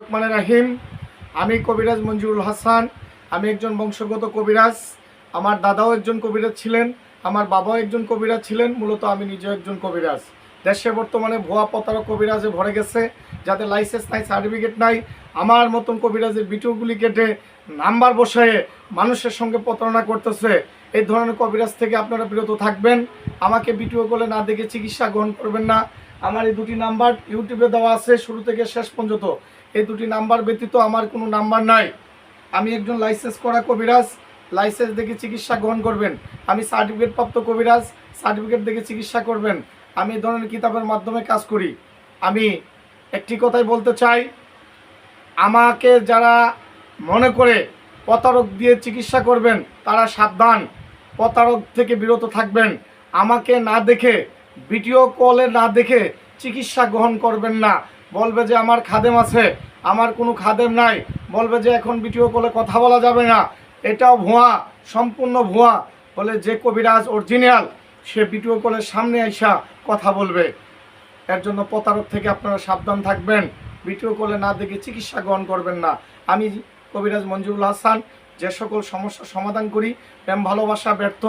রহমান রাহিম, আমি কবিরাজ মঞ্জুরুল হাসান, আমি একজন বংশগত কবিরাজ, আমার দাদাও একজন কবিরাজ ছিলেন, আমার বাবাও একজন কবিরাজ ছিলেন, মূলত আমি নিজেও একজন কবিরাজ। দেশে বর্তমানে ভুয়া প্রতারক কবিরাজে ভরে গেছে যাতে লাইসেন্স নাই সার্টিফিকেট নাই, আমার মতন কবিরাজের ভিডিওগুলি কেটে নাম্বার বসায়ে মানুষের সঙ্গে প্রতারণা করতেছে। এই ধরনের কবিরাজ থেকে আপনারা বিরত থাকবেন, আমাকে ভিডিও কলে না দেখে চিকিৎসা গ্রহণ করবেন না। আমার এই দুটি নাম্বার ইউটিউবে দেওয়া আছে, শুরু থেকে শেষ পর্যন্ত। এই দুটি নাম্বার ব্যতীত আমার কোনো নাম্বার নাই। আমি একজন লাইসেন্স করা কবিরাজ, লাইসেন্স দেখে চিকিৎসা গ্রহণ করবেন। আমি সার্টিফিকেট প্রাপ্ত কবিরাজ, সার্টিফিকেট দেখে চিকিৎসা করবেন। আমি ধরনের কিতাবের মাধ্যমে কাজ করি। আমি একটি কথাই বলতে চাই, আমাকে যারা মনে করে প্রতারক দিয়ে চিকিৎসা করবেন, তারা সাবধান। প্রতারক থেকে বিরত থাকবেন। আমাকে না দেখে, ভিডিও কলে না দেখে চিকিৎসা গ্রহণ করবেন না। বলবে যে আমার খাদেম আছে। আমার কোনো খাদেম নাই। বলবে যে এখন ভিডিও কলে কথা বলা যাবে না। এটাও ভুয়া, সম্পূর্ণ ভুয়া। বলে যে কবিরাজ অরিজিনাল সে ভিডিও কলের সামনে আইসা কথা বলবে। এর জন্য প্রতারক থেকে আপনারা সাবধান থাকবেন। ভিডিও কলে না দেখে চিকিৎসা গ্রহণ করবেন না। আমি কবিরাজ মঞ্জুরুল হাসান, যে সকল সমস্যার সমাধান করি, প্রেম, ভালোবাসা, ব্যর্থ,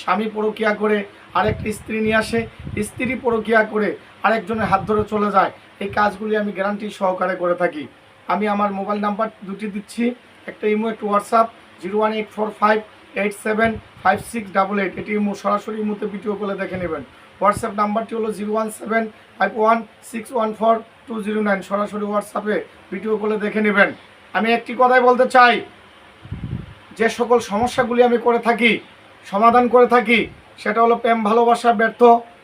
স্বামী পরকিয়া করে আরেকটি স্ত্রী নিয়ে আসে, স্ত্রী পরকিয়া করে আরেকজনের হাত ধরে চলে যায়। এই কাজগুলি আমি গ্যারান্টি সহকারে করে থাকি। আমি আমার মোবাইল নাম্বার দুটি দিচ্ছি, একটা ইমো, একটু WhatsApp zero one eight four five eight seven five six double eight. এটি ইমো, সরাসরি ইমোতে ভিডিও কলে দেখে নেবেন। হোয়াটসঅ্যাপ নাম্বারটি হলো zero one seven five one six one four two zero nine. সরাসরি হোয়াটসঅ্যাপে ভিডিও কলে দেখে নেবেন। আমি একটি কথাই বলতে চাই, যে সকল সমস্যাগুলি আমি করে থাকি, সমাধান করে থাকি সেটা হলো প্রেম, ভালোবাসা, ব্যর্থ,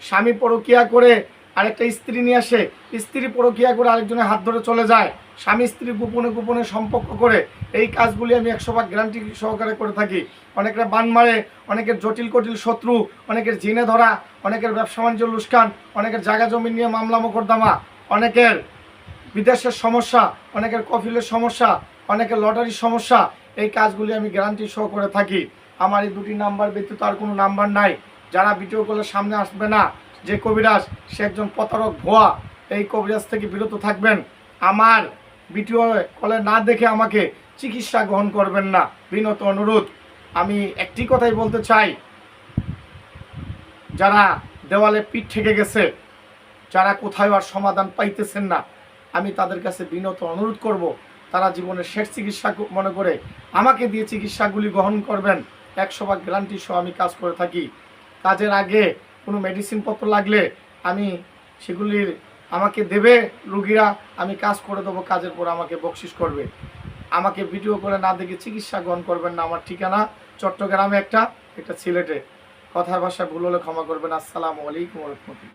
স্বামী পরকিয়া করে আরেকটা স্ত্রী নিয়ে আসে। স্ত্রী পরকিয়া করে আরেকজনের হাত ধরে চলে যায়। স্বামী স্ত্রী গোপনে গোপনে সম্পর্ক করে। এই কাজগুলি আমি একশো ভাগ গ্যারান্টি সহকারে করে থাকি। অনেকের বান মারে, অনেকের জটিল কটিল শত্রু, অনেকের জিনে ধরা, অনেকের ব্যবসা বাণিজ্য লুস্কান, অনেকের জায়গা জমি নিয়ে মামলা মোকদ্দমা, অনেকের বিদেশের সমস্যা, অনেকের কফিলের সমস্যা, অনেকের লটারির সমস্যা, এই কাজগুলি আমি গ্যারান্টি সহ করে থাকি। আমার এই দুটি নাম্বার ব্যতীত আর কোনো নাম্বার নাই। যারা ভিডিও কলের সামনে আসবে না, যে কবিরাজ, সে একজন প্রতারক ভুয়া, এই কবিরাজ থেকে বিরত থাকবেন। আমার ভিডিও কলে না দেখে আমাকে চিকিৎসা গ্রহণ করবেন না। বিনত অনুরোধ, আমি একটি কথাই বলতে চাই। যারা দেওয়ালে পিঠ ঠেকে গেছে, যারা কোথায় আর সমাধান পাইতেছেন না, আমি তাদের কাছে বিনত অনুরোধ করব। তারা জীবনের শেষ চিকিৎসা মনে করে আমাকে দিয়ে চিকিৎসাগুলি গ্রহণ করবেন। একশো ভাগ গ্যারান্টি সহ আমি কাজ করে থাকি। কাজের আগে কোনো মেডিসিনপত্র লাগলে আমি সেগুলির আমাকে দেবে, রুগীরা, আমি কাজ করে দেবো, কাজের পর আমাকে বকশিস করবে। আমাকে ভিডিও করে না দেখে চিকিৎসা গ্রহণ করবেন না আমার ঠিকানা, চট্টগ্রামে একটা একটা সিলেটে। কথার ভাষা ভুল হলে ক্ষমা করবেন। আসসালামু আলাইকুম রহমতুল্লাহ।